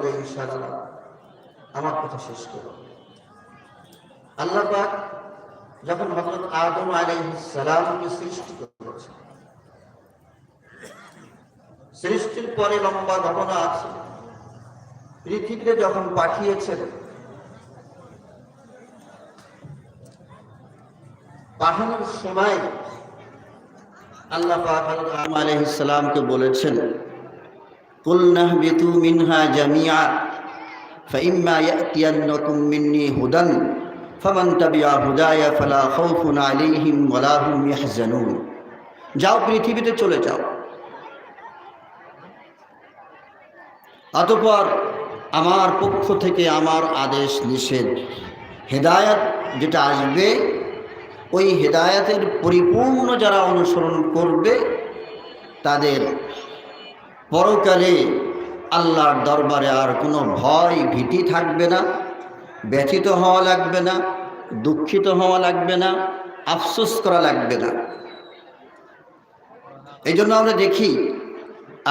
বলে ইনশাআল্লাহ। আমার কথা শেষ করো। আল্লাহ পাক যখন হজরত আদম আলাইহিস সালামকে সৃষ্টি করেছেন, সৃষ্টির পরে লম্বা ঘটনা আছে। পৃথিবীতে যখন পাঠিয়েছেন, পাঠানোর সময় আল্লাহ পাক আলাইহিস সালামকে বলেছেন কুল নাহবিতু মিনহা জামিআ فإما يأتينكم مني هدى فمن تبع هدايا فلا خوف عليهم ولا هم يحزنون যাও পৃথিবীতে চলে যাও অতঃপর আমার পক্ষ থেকে আমার আদেশ নিষেধ হেদায়াত যেটা আসবে ওই হেদায়াতের পরিপূর্ণ যারা অনুসরণ করবে তাদের পরকালে আল্লাহর দরবারে আর কোনো ভয় ভীতি থাকবে না, ব্যথিত হওয়া লাগবে না, দুঃখিত হওয়া লাগবে না, আফসোস করা লাগবে না। এই জন্য আমরা দেখি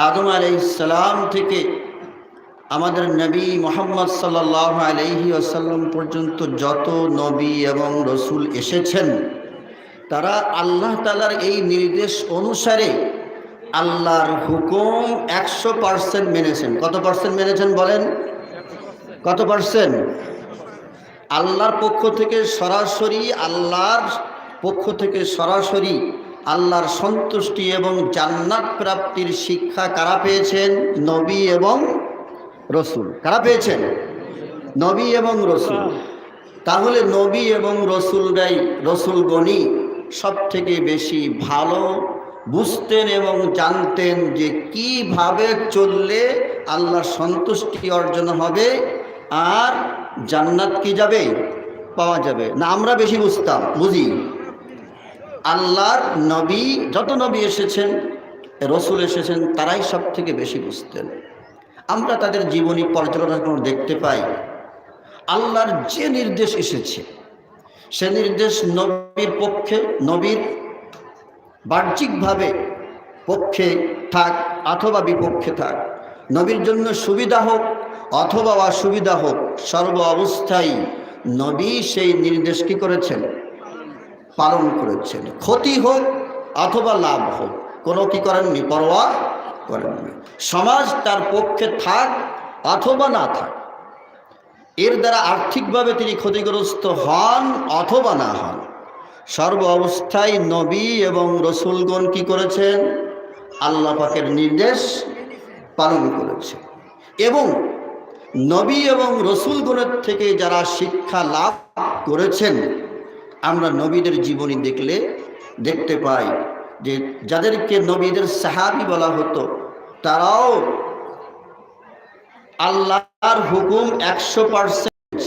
আদম আলাইসালাম থেকে আমাদের নবী মোহাম্মদ সাল্লাহ আলহি আসাল্লাম পর্যন্ত যত নবী এবং রসুল এসেছেন, তারা আল্লাহ তালার এই নির্দেশ অনুসারে আল্লাহর হুকুম একশো পার্সেন্ট মেনেছেন। কত পার্সেন্ট মেনেছেন বলেন? কত পার্সেন্ট? আল্লাহর পক্ষ থেকে সরাসরি, আল্লাহর পক্ষ থেকে সরাসরি আল্লাহর সন্তুষ্টি এবং জান্নাত প্রাপ্তির শিক্ষা কারা পেয়েছেন? নবী এবং রসুল। কারা পেয়েছেন? নবী এবং রসুল। তাহলে নবী এবং রসুলরাই রসুলগণই সব থেকে বেশি ভালো বুঝতেন এবং জানতেন যে কীভাবে চললে আল্লাহর সন্তুষ্টি অর্জন হবে আর জান্নাত কি যাবে? পাওয়া যাবে। না, আমরা বেশি বুঝতাম, বুঝি। আল্লাহর নবী, যত নবী এসেছেন, রসুল এসেছেন, তারাই সব থেকে বেশি বুঝতেন। আমরা তাদের জীবনী পর্যালোচনা দেখতে পাই, আল্লাহর যে নির্দেশ এসেছে, সে নির্দেশ নবীর পক্ষে, নবীর বাহ্যিকভাবে পক্ষে থাক অথবা বিপক্ষে থাক, নবীর জন্য সুবিধা হোক অথবা অসুবিধা হোক, সর্ব অবস্থায় নবী সেই নির্দেশ কি করেছেন? পালন করেছেন। ক্ষতি হোক অথবা লাভ হোক, কোনো কি করেননি? পরোয়া করেননি। সমাজ তার পক্ষে থাক অথবা না থাক, এর দ্বারা আর্থিকভাবে তিনি ক্ষতিগ্রস্ত হন অথবা না হন। সর্ব অবস্থায় নবী এবং রসুলগণ কি করেছেন? আল্লাহ পাকের নির্দেশ পালন করেছে। এবং নবী এবং রসুলগণের থেকে যারা শিক্ষা লাভ করেছেন, আমরা নবীদের জীবনী দেখলে দেখতে পাই যে যাদেরকে নবীদের সাহাবি বলা হতো, তারাও আল্লাহর হুকুম একশো পার্সেন্ট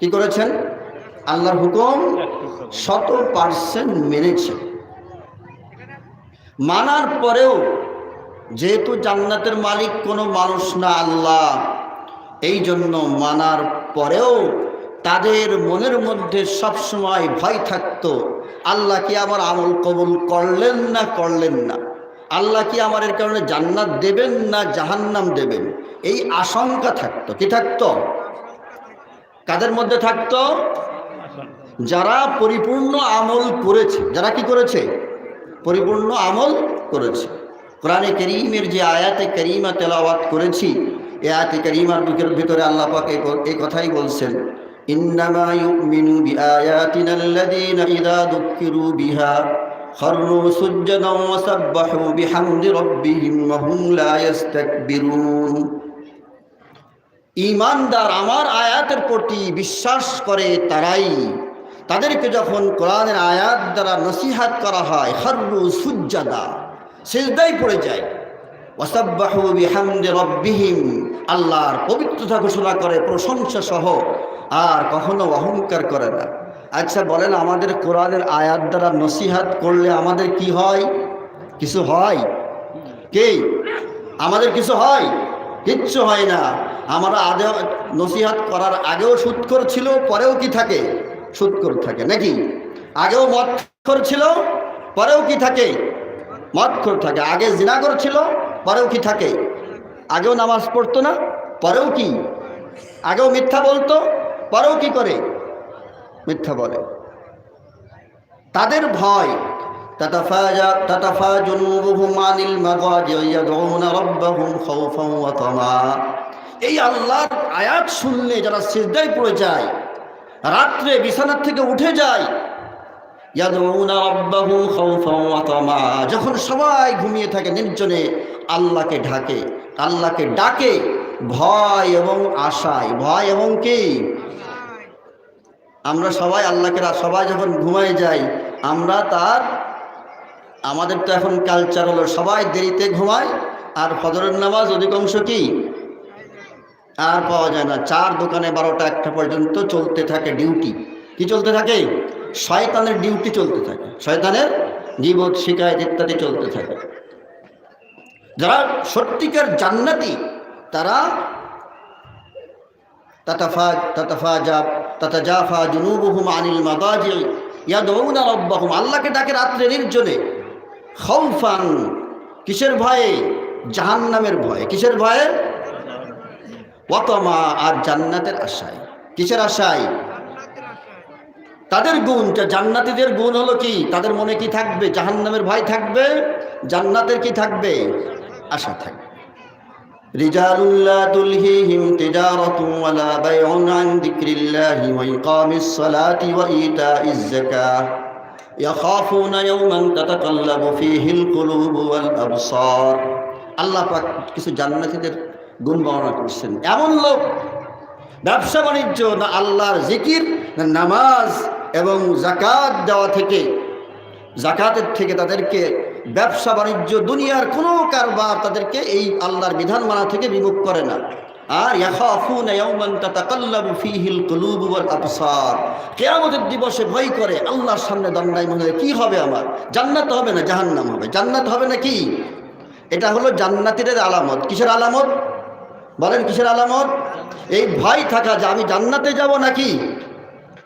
কি করেছেন? আল্লাহর হুকুম শত পার্সেন্ট মেনেছে। মানার পরেও যেহেতু জান্নাতের মালিক কোনো মানুষ না আল্লাহ, এই জন্য মানার পরেও তাদের মনের মধ্যে সবসময় ভয় থাকতো, আল্লাহ কি আমার আমল কবুল করলেন না করলেন না? আল্লাহ কি আমার এর কারণে জান্নাত দেবেন না জাহান্নাম দেবেন? এই আশঙ্কা থাকতো। কি থাকতো? কাদের মধ্যে থাকতো? যারা পরিপূর্ণ আমল করেছে যারা কি করেছে পরিপূর্ণ আমল করেছে কোরআনে করিমের যে আয়াতে করিমা তেলাওয়াত করেছি এ আয়াতে করিমার বুকের ভিতরে আল্লাহ পাক এই কথাই বলছেন ইন্নামা ইউমিনু বিআয়াতিনা আল্লাযীনা ইযা যুক্কিরু বিহা خروا سجدا وسبحوا بحمد ربهم وهم لا يستكبرون ইমানদার আমার আয়াতের প্রতি বিশ্বাস করে তারাই তাদেরকে যখন কোরআনের আয়াত দ্বারা নসিহাত করা হয় হর্রু সুজ্জাদা সেজদাই পড়ে যায়। ওয়াসাব্বাহু আল্লাহর পবিত্রতা ঘোষণা করে, প্রশংসা সহ, আর কখনো অহংকার করে না। আচ্ছা বলেন আমাদের কোরআনের আয়াত দ্বারা নসিহাত করলে আমাদের কি হয়? কিছু হয়? কে? আমাদের কিছু হয়? কিচ্ছু হয় না। আমরা আগে নসিহাত করার আগেও সুৎকর ছিল, পরেও কি থাকে? সুৎকর থাকে নাকি আগেও মৎখর ছিল পরেও কি থাকে মৎখর থাকে আগে জিনাগর ছিল পরেও কি থাকে আগেও নামাজ পড়তো না পরেও কি আগেও মিথ্যা বলতো পরেও কি করে মিথ্যা বলে তাদের ভয় تتفاجأ تتفا جنوبهم عن المضاجع يدعون ربهم خوفا وطمعا এই আল্লাহর আয়াত শুনলে যারা সিজদায় পড়ে যায় রাত্রে বিছানার থেকে উঠে যায়। যখন সবাই ঘুমিয়ে থাকে, নির্জনে আল্লাহকে ঢাকে, আল্লাহকে ডাকে, ভয় এবং আশায়। ভয় এবং কি? আমরা সবাই আল্লাহকে সবাই যখন ঘুমায় যাই, আমরা তার, আমাদের তো এখন কালচার হলো সবাই দেরিতে ঘুমায়, আর ফজরের নামাজ অধিকাংশ কি? আর পাওয়া যায় না। চার দোকানে বারোটা একটা পর্যন্ত চলতে থাকে ডিউটি। কি চলতে থাকে? শয়তানের ডিউটি চলতে থাকে। শয়তানের জীবত শিকায়ত ইত্যাদি চলতে থাকে। যারা সত্যিকার জান্নাতি, তারা তাতাফা তাতাফাজা, তাতাজাফা জুনুবুহুম আনিল মাদাজি ইয়াদউনা রাব্বাহুম। আল্লাহকে ডাকে রাত্রে নির্জনে খাউফান কিসের ভয়ে? জাহান্নামের ভয়ে। কিসের ভয়ে? ওয়াতমা আর জান্নাতের আশায় কিসের আশায় তাদের গুণ যা জান্নাতীদের গুণ হলো কি তাদের মনে কি থাকবে জাহান্নামের ভয় থাকবে জান্নাতের কি থাকবে আশা থাকবে رجال لا تلهيهم تجارة ولا بيع عن ذكر الله وإقام الصلاة وإيتاء الزكاة يخافون يوما تتقلب فيه القلوب والأبصار আল্লাহ পাক কিছু জান্নাতীদের গুণ বর্ণনা করছেন। এমন লোক, ব্যবসা বাণিজ্য না আল্লাহর জিকির, না নামাজ এবং জাকাত দেওয়া থেকে জাকাতের থেকে তাদেরকে ব্যবসা বাণিজ্য দুনিয়ার কোনো কারবার তাদেরকে এই আল্লাহর বিধান মানা থেকে বিমুখ করে না। আর কিয়ামতের দিবসে ভয় করে আল্লাহর সামনে দণ্ডায় মনে হয় কি হবে আমার? জান্নাত হবে না জাহান্নাম হবে? জান্নাত হবে না কি? এটা হলো জান্নাতীদের আলামত। কিসের আলামত? বলেন কিসের আলামত এই ভয় থাকা যে আমি জান্নাতে যাব নাকি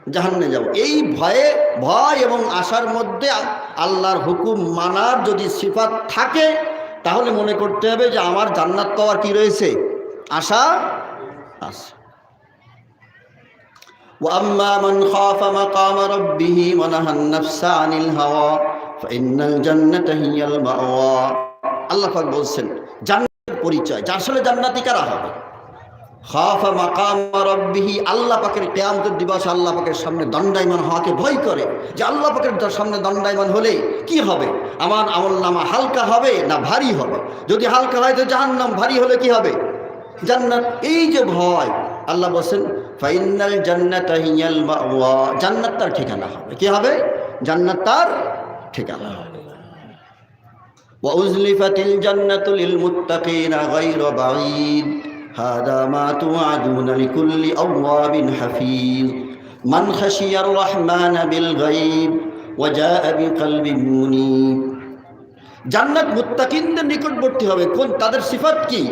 জাহান্নে যাব এই ভয়ে ভয় এবং আশার মধ্যে আ- আল্লাহর হুকুম মানার যদি সিফাত থাকে তাহলে মনে করতে হবে যে আমার জান্নাত পাওয়ার কি রয়েছে আশা আছে وأما من خاف مقام ربه ونهى النفس عن الهوى فإن الجنة هي المأوى আল্লাহ পাক বলছেন জান্নাতের পরিচয়, যার আসলে জান্নাতি কারা হবে? খাফা মাকাম রব্বিহি, আল্লাহ পাকের কেয়ামতের দিবস আল্লাহ পাকের সামনে দণ্ডায়মান হওয়াকে ভয় করে যে আল্লাহ পাকের সামনে দণ্ডায়মান হলে কি হবে? আমার আমল নামা হালকা হবে না ভারী হবে? যদি হালকা হয় তো জাহান্নাম, ভারী হলে কি হবে? জান্নাত। এই যে ভয়, আল্লাহ বলছেন ফাইনাল জান্নাত জান্নাত তার ঠিকানা হবে। কি হবে? জান্নাত তার ঠিকানা হবে। ওয়াউজলিফাতিল জান্নাতু লিল মুত্তাকিনা গায়রা বাঈদ হাদা মা তুআদুনা লিকুল্লি আওয়াবিন হাফিজ মান খাশিয়ার রহমানা বিল গায়ব ওয়া জান্নাত মুত্তাকিনদের নিকটবর্তী হবে। কোন তাদের সিফাত কি?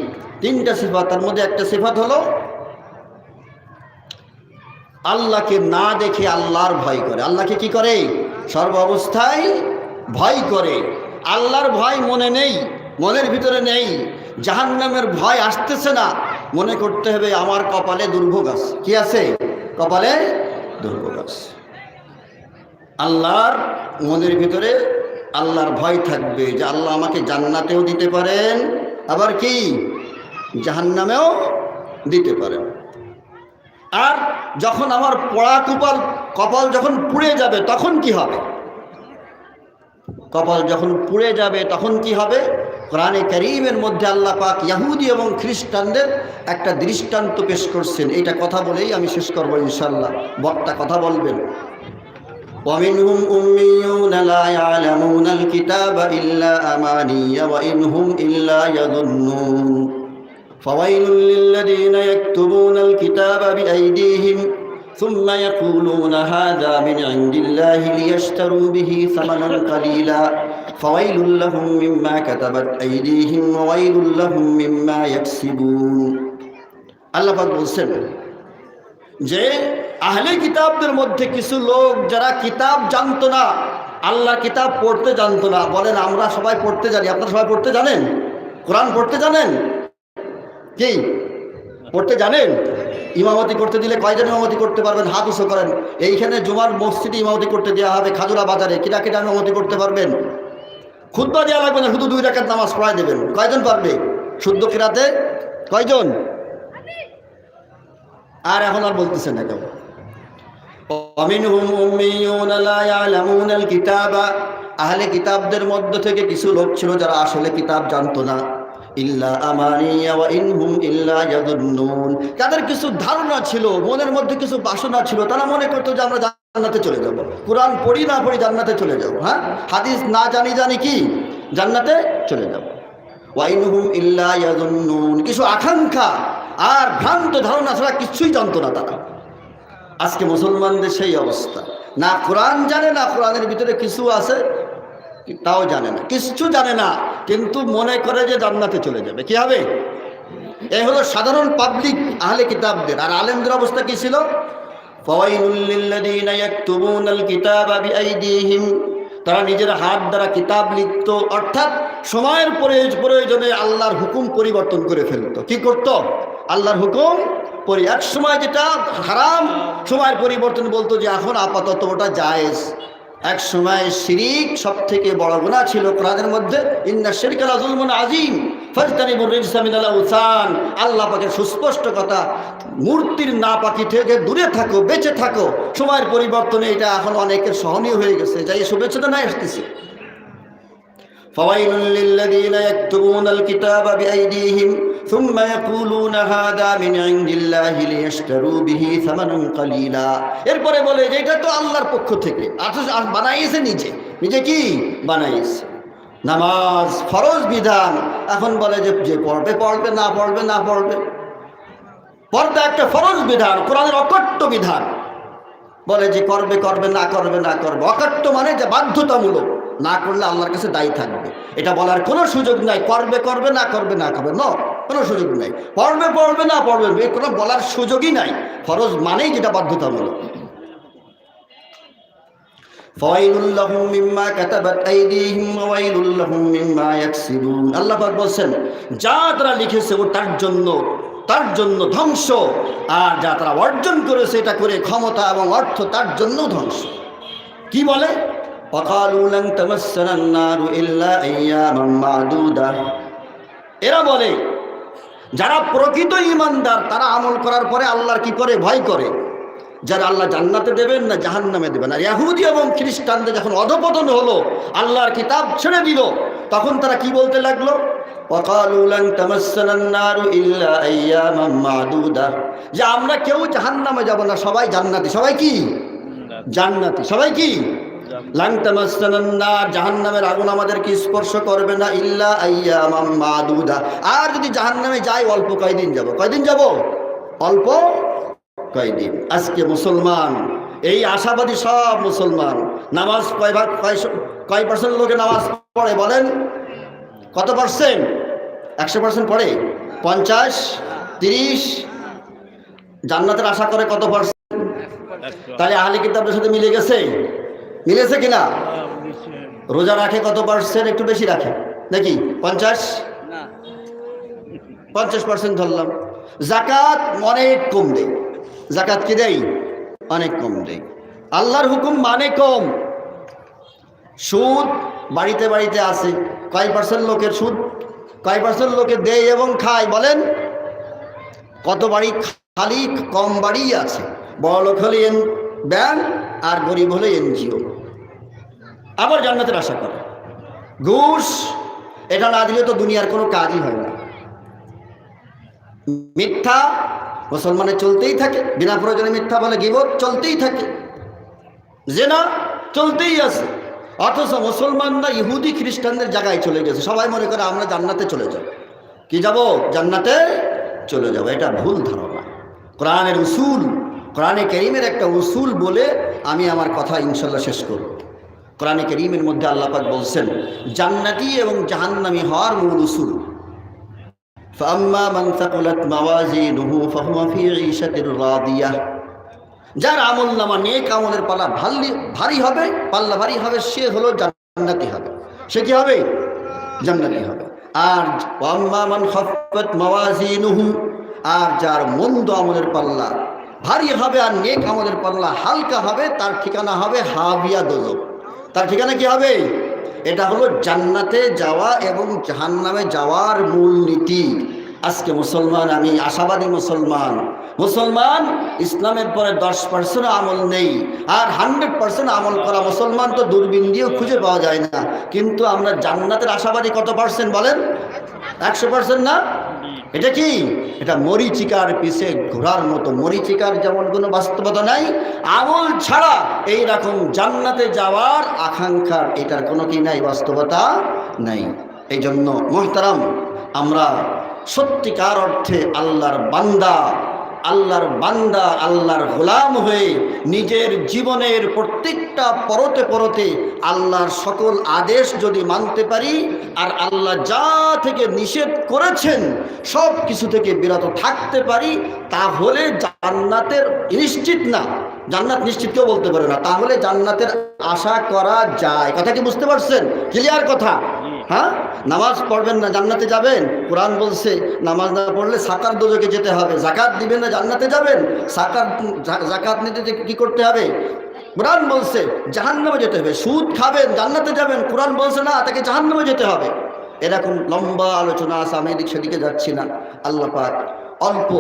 তিনটা সিফাত। তার মধ্যে একটা সিফাত হলো, আল্লাহকে না দেখে আল্লাহর ভয় করে। আল্লাহকে কি করে? সর্ব অবস্থায় ভয় করে। আল্লাহর ভয় মনে নেই, মনের ভিতরে নেই, জাহান্নামের ভয় আসতেছে না। মনে করতে হবে আমার কপালে দুর্ভোগ আছে। কি আছে? কপালে দুর্ভোগ আছে। আল্লাহর মনের ভিতরে আল্লাহর ভয় থাকবে যে আল্লাহ আমাকে জান্নাতেও দিতে পারেন, আবার কি? জাহান্নামেও দিতে পারেন। আর যখন আমার পড়া কপাল কপাল যখন পুড়ে যাবে, তখন কি হবে? কপাল যখন পুড়ে যাবে তখন কি হবে কোরআনে করিমের মধ্যে আল্লাহ পাক ইয়াহুদি এবং খ্রিস্টানদের একটা দৃষ্টান্ত পেশ করছেন এইটা কথা বলেই আমি শেষ করবো ইনশাল্লাহ বক্তা কথা বলবেন ومنهم أميون لا يعلمون الكتاب إلا أماني وإن هم إلا يظنون فويل للذين يكتبون الكتاب بأيديهم ثم يقولون هذا من عند الله ليشتروا به ثمنا قليلا فويل لهم مما كتبت أيديهم وويل لهم مما يكسبون الله পাক বলছেন যে আহলে কিতাবদের মধ্যে কিছু লোক যারা কিতাব জানতো না আল্লাহ কিতাব পড়তে জানতো না বলেন আমরা সবাই পড়তে জানি আপনারা সবাই পড়তে জানেন কোরআন পড়তে জানেন কি পড়তে জানেন? ইমামতি করতে দিলে কয়জন ইমামতি করতে পারবেন? হাত উঁচু করেন। এইখানে জুমার মসজিদে ইমামতি করতে দেওয়া হবে, খাজুরা বাজারে। কিরা কিরা ইমামতি করতে পারবেন? খুদ্া দেওয়া লাগবে না, শুধু দুই রাখার নামাজ পড়াই দেবেন। কয়জন পারবে? শুদ্ধ কিরাতে? কয়জন? আর এখন আর বলতেছে না কেউ। আহলে কিতাবদের মধ্য থেকে কিছু লোক ছিল যারা আসলে কিতাব জানতো না। ইল্লা আমানিয়া ওয়া ইনহুম ইল্লা ইয়াদুন্নুন। তাদের কিছু ধারণা ছিল, মনের মধ্যে কিছু বাসনা ছিল। তারা মনে করতো যে আমরা জান্নাতে চলে যাব। কোরআন পড়ি না পড়ি জান্নাতে চলে যাব হ্যাঁ? হাদিস না জানি জানি কি? জান্নাতে চলে যাব। ওয়াইনহুম ইল্লা ইয়াদুন্নুন। কিছু আকাঙ্ক্ষা আর ভ্রান্ত ধারণা ছাড়া কিছুই জানতো না তারা। আজকে মুসলমানদের সেই অবস্থা। না কোরআন জানে, না কোরআনের ভিতরে কিছু আছে তাও জানে না কিছু জানে না, কিন্তু মনে করে যে জান্নাতে চলে যাবে। কি হবে? এই হলো সাধারণ পাবলিক আহলে কিতাবদের। আর আলেমদের অবস্থা কি ছিল? তারা নিজের হাত দ্বারা কিতাব লিখত, অর্থাৎ সময়ের প্রয়োজনে আল্লাহর হুকুম পরিবর্তন করে ফেলতো। কি করত? আল্লাহর হুকুম এক সময় যেটা হারাম, সময়ের পরিবর্তন বলতো যে এখন আপাতত ওটা জায়েজ। এক সময় শিরিক সব থেকে বড় গুণা ছিল কোরআনের মধ্যে, ইন্না আজিম ফাজতানিবুর উসান সুস্পষ্ট কথা, মূর্তির না পাখি থেকে দূরে থাকো, বেঁচে থাকো সময়ের পরিবর্তনে এটা এখন অনেকের সহনীয় হয়ে গেছে যাই শুভেচ্ছাটা না আসতেছে। ফাওয়াইলুল লিল্লাযীনা কিতাবা বিআইদিহিম ثم يقولون هذا من عند الله ليشتروا به ثمنا قليلا এরপরে বলে যে এটা তো আল্লাহর পক্ষ থেকে অথচ আর বানাইছে নিজে নিজে কি বানাইছে নামাজ ফরজ বিধান এখন বলে যে যে পড়বে পড়বে না পড়বে না পড়বে পর্দা একটা ফরজ বিধান কোরআনের অকট্য বিধান বলে যে করবে করবে না করবে না করবে অকাট্য মানে যে বাধ্যতামূলক না করলে আল্লাহর কাছে দায়ী থাকবে এটা বলার কোনো সুযোগ নাই করবে করবে না করবে না করবে ন কোনো সুযোগ নাই। পড়বে পড়বে না পড়বে, এ কোনো বলার সুযোগই নাই। ফরজ মানেই যেটা বাধ্যতামূলক। আল্লাহাক বলছেন, যা তারা লিখেছে ও তার জন্য তার জন্য ধ্বংস, আর যা তারা অর্জন করেছে এটা করে ক্ষমতা এবং অর্থ তার জন্য ধ্বংস। কি বলে? এরা বলে যারা প্রকৃত ইমানদার, তারা আমল করার পরে আল্লাহর কি করে? ভয় করে। যারা আল্লাহ জান্নাতে দেবেন না জাহান নামে দেবেন আর ইয়াহুদি এবং খ্রিস্টানদের যখন অধপতন হলো, আল্লাহর কিতাব ছেড়ে দিল, তখন তারা কি বলতে লাগল? যে আমরা কেউ জাহান নামে যাব না, সবাই জান্নাতি। সবাই কি? জান্নাতি। সবাই কি? জাহান্নামের আশাবাদী সব মুসলমান। নামাজ কয় ভাগ, কয় পার্সেন্ট লোকে নামাজ পড়ে বলেন? কত পার্সেন্ট একশো পার্সেন্ট পড়ে? পঞ্চাশ? তিরিশ? জান্নাতের আশা করে কত পার্সেন্ট তাহলে আহলে কিতাবদের সাথে মিলে গেছে? মিলেছে কিনা? রোজা রাখে কত পার্সেন্ট একটু বেশি রাখে। নাকি? পঞ্চাশ? পঞ্চাশ পার্সেন্ট ধরলাম। জাকাত অনেক কম দেয়। জাকাত কি দেয়? অনেক কম দেয়। আল্লাহর হুকুম মানে কম। সুদ বাড়িতে বাড়িতে আছে। কয় পার্সেন্ট লোকের সুদ? কয় পার্সেন্ট লোকে দেয় এবং খায় বলেন? কত বাড়ি খালি কম বাড়ি আছে। বড় লোক হলে এন ব্যাংক আর গরিব হলে এনজিও। আবার জান্নাতের আশা করে। ঘুষ, এটা না দিলে তো দুনিয়ার কোনো কাজই হয় না। মিথ্যা মুসলমানের চলতেই থাকে, বিনা প্রয়োজনে মিথ্যা বলে গিবত চলতেই থাকে। জেনা চলতেই আছে। অথচ মুসলমানরা ইহুদি খ্রিস্টানদের জায়গায় চলে গেছে। সবাই মনে করে আমরা জান্নাতে চলে যাব। কি যাব? জান্নাতে চলে যাব। এটা ভুল ধারণা। কোরআনের উসুল, কোরআনে করিমের একটা উসুল বলে আমি আমার কথা ইনশাল্লাহ শেষ করব। কোরআনে করিমের মধ্যে আল্লাপাক বলছেন, জান্নাতি এবং জাহান্নামি হওয়ার মূল উসুল। যার আমল নামা নেক আমলের পাল্লা ভাল্লি ভারী হবে, পাল্লা ভারী হবে, সে হলো জান্নাতি হবে। সে কি হবে? জান্নাতি হবে। আর আর যার মন্দ আমলের পাল্লা ভারী হবে আর নেক আমলের পাল্লা হালকা হবে, তার ঠিকানা হবে হাবিয়া দোজক। তার ঠিকানা কি হবে? এটা হলো জান্নাতে যাওয়া এবং জাহান্নামে যাওয়ার মূল নীতি। আজকে মুসলমান, আমি আশাবাদী মুসলমান। মুসলমান, ইসলামের পরে দশ পার্সেন্ট আমল নেই। আর হান্ড্রেড পার্সেন্ট আমল করা মুসলমান তো দূরবীন দিয়েও খুঁজে পাওয়া যায় না। কিন্তু আমরা জান্নাতের আশাবাদী কত পার্সেন্ট বলেন? একশো পার্সেন্ট না? এটা কি? এটা মরিচিকার পিছে ঘোরার মতো। মরিচিকার যেমন কোনো বাস্তবতা নাই, আমল ছাড়া এই রকম জান্নাতে যাওয়ার আকাঙ্ক্ষার এটার কোনো কি নাই, বাস্তবতা নাই। এই জন্য মোহতারাম, আমরা সত্যিকার অর্থে আল্লাহর বান্দা আল্লাহর বান্দা, আল্লাহর গোলাম হয়ে নিজের জীবনের প্রত্যেকটা পরতে পরতে আল্লাহর সকল আদেশ যদি মানতে পারি আর আল্লাহ যা থেকে নিষেধ করেছেন সব কিছু থেকে বিরত থাকতে পারি, তাহলে জান্নাতের নিশ্চিত না। জান্নাত নিশ্চিত কেউ বলতে পারে না। তাহলে জান্নাতের আশা করা যায়। কথা কি বুঝতে পারছেন? ক্লিয়ার কথা? হ্যাঁ? নামাজ পড়বেন না, জান্নাতে যাবেন? কোরআন বলছে, নামাজ না পড়লে সাকার দোজকে যেতে হবে। জাকাত দিবেন না, জান্নাতে যাবেন? সাকার জাকাত নিতে কি করতে হবে? কোরআন বলছে, জাহান্নামে যেতে হবে। সুদ খাবেন, জান্নাতে যাবেন। কোরআন বলছে না, তাকে জাহান্নামে যেতে হবে। এরকম লম্বা আলোচনা আছে, আমি এদিক সেদিকে যাচ্ছি না। আল্লাহ পাক অল্প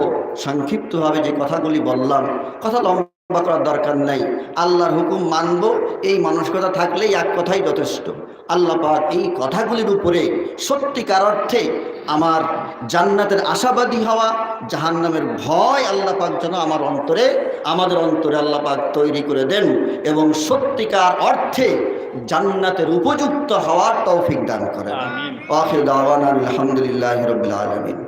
সংক্ষিপ্তভাবে যে কথাগুলি বললাম, কথা লম্বা করার দরকার নাই। আল্লাহর হুকুম মানব এই মানসিকতা থাকলেই এক কথাই যথেষ্ট। আল্লাহ পাক এই কথাগুলির উপরে সত্যিকার অর্থে আমার জান্নাতের আশাবাদী হওয়া জাহান্নামের ভয় আল্লাহ পাক যেন আমার অন্তরে আমাদের অন্তরে আল্লাহ পাক তৈরি করে দেন এবং সত্যিকার অর্থে জান্নাতের উপযুক্ত হওয়ার তৌফিক দান করেন। আলহামদুলিল্লাহ রবিল আলমিন।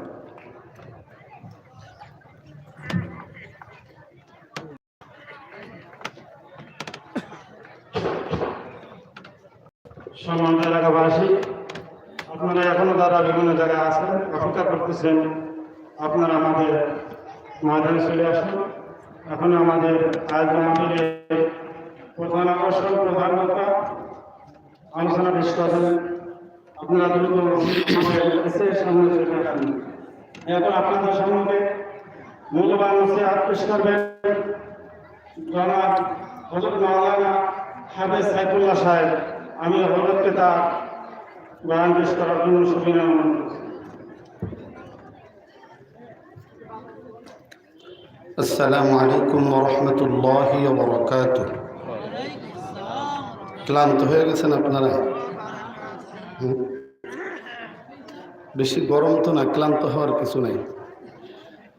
সম্মানিত এলাকাবাসী, আপনারা এখনও যারা বিভিন্ন জায়গায় আছেন, অপেক্ষা করতেছেন, আপনারা আমাদের ময়দানে চলে আসুন। এখন আমাদের আজ প্রধান আকর্ষণ, প্রধান বক্তা, আলোচনা পেশ করবেন আপনারা দ্রুত এখন আপনাদের সামনে মূল্যবান নসিহাত পেশ করবেন জনাব হজরত মাওলানা হাফেজ সাইফুল্লাহ সাহেব। আমি হজরতকে তার বয়ান পেশ করার জন্য সুবিধা অনুরোধ করছি السلام عليكم ورحمة الله وبركاته ক্লান্ত হয়ে গেছেন আপনারা হুম? বেশি গরম তো না ক্লান্ত হওয়ার কিছু নেই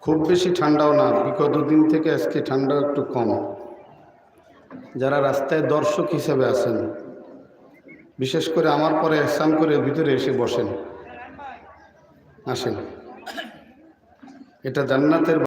খুব বেশি ঠান্ডাও না বিগত দিন থেকে আজকে ঠান্ডা একটু কম যারা রাস্তায় দর্শক হিসেবে আছেন বিশেষ করে আমার পরে স্নান করে ভিতরে এসে বসেন। আসেন। এটা জান্নাতের